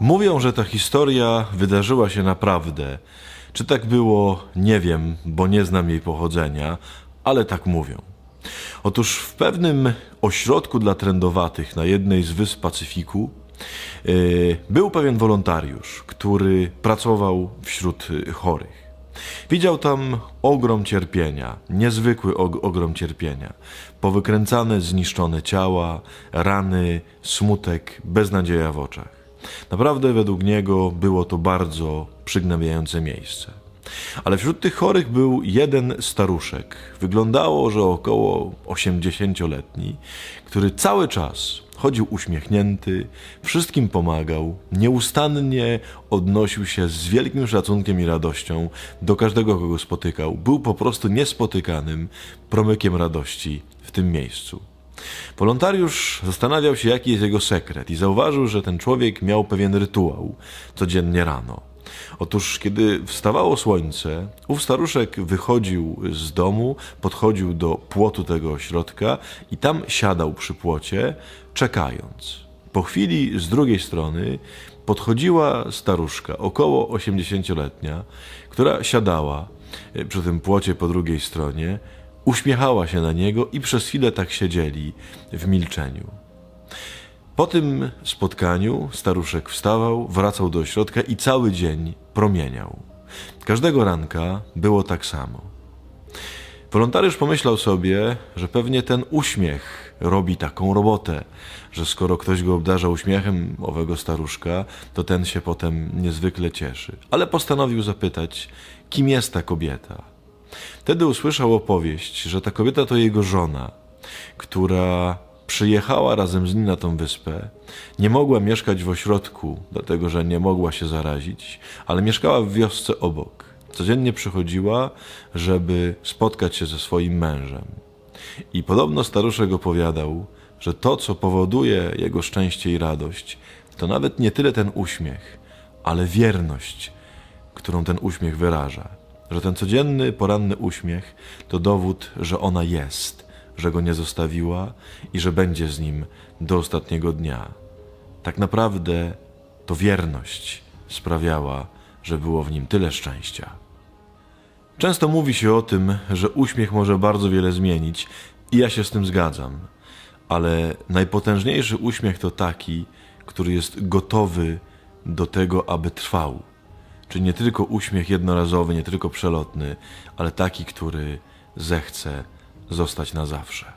Mówią, że ta historia wydarzyła się naprawdę. Czy tak było, nie wiem, bo nie znam jej pochodzenia, ale tak mówią. Otóż w pewnym ośrodku dla trędowatych na jednej z wysp Pacyfiku yy, był pewien wolontariusz, który pracował wśród y, chorych. Widział tam ogrom cierpienia, niezwykły og- ogrom cierpienia. Powykręcane, zniszczone ciała, rany, smutek, beznadzieja w oczach. Naprawdę według niego było to bardzo przygnębiające miejsce. Ale wśród tych chorych był jeden staruszek. Wyglądało, że około 80-letni, który cały czas chodził uśmiechnięty, wszystkim pomagał, nieustannie odnosił się z wielkim szacunkiem i radością do każdego, kogo spotykał. Był po prostu niespotykanym promykiem radości w tym miejscu. Wolontariusz zastanawiał się, jaki jest jego sekret, i zauważył, że ten człowiek miał pewien rytuał codziennie rano. Otóż, kiedy wstawało słońce, ów staruszek wychodził z domu, podchodził do płotu tego ośrodka i tam siadał przy płocie, czekając. Po chwili z drugiej strony podchodziła staruszka, około 80-letnia, która siadała przy tym płocie po drugiej stronie, uśmiechała się na niego i przez chwilę tak siedzieli w milczeniu. Po tym spotkaniu staruszek wstawał, wracał do ośrodka i cały dzień promieniał. Każdego ranka było tak samo. Wolontariusz pomyślał sobie, że pewnie ten uśmiech robi taką robotę, że skoro ktoś go obdarza uśmiechem owego staruszka, to ten się potem niezwykle cieszy. Ale postanowił zapytać, kim jest ta kobieta. Wtedy usłyszał opowieść, że ta kobieta to jego żona, która przyjechała razem z nim na tą wyspę. Nie mogła mieszkać w ośrodku, dlatego że nie mogła się zarazić, ale mieszkała w wiosce obok. Codziennie przychodziła, żeby spotkać się ze swoim mężem. I podobno staruszek opowiadał, że to, co powoduje jego szczęście i radość, to nawet nie tyle ten uśmiech, ale wierność, którą ten uśmiech wyraża. Że ten codzienny, poranny uśmiech to dowód, że ona jest, że go nie zostawiła i że będzie z nim do ostatniego dnia. Tak naprawdę to wierność sprawiała, że było w nim tyle szczęścia. Często mówi się o tym, że uśmiech może bardzo wiele zmienić, i ja się z tym zgadzam, ale najpotężniejszy uśmiech to taki, który jest gotowy do tego, aby trwał. Czyli nie tylko uśmiech jednorazowy, nie tylko przelotny, ale taki, który zechce zostać na zawsze.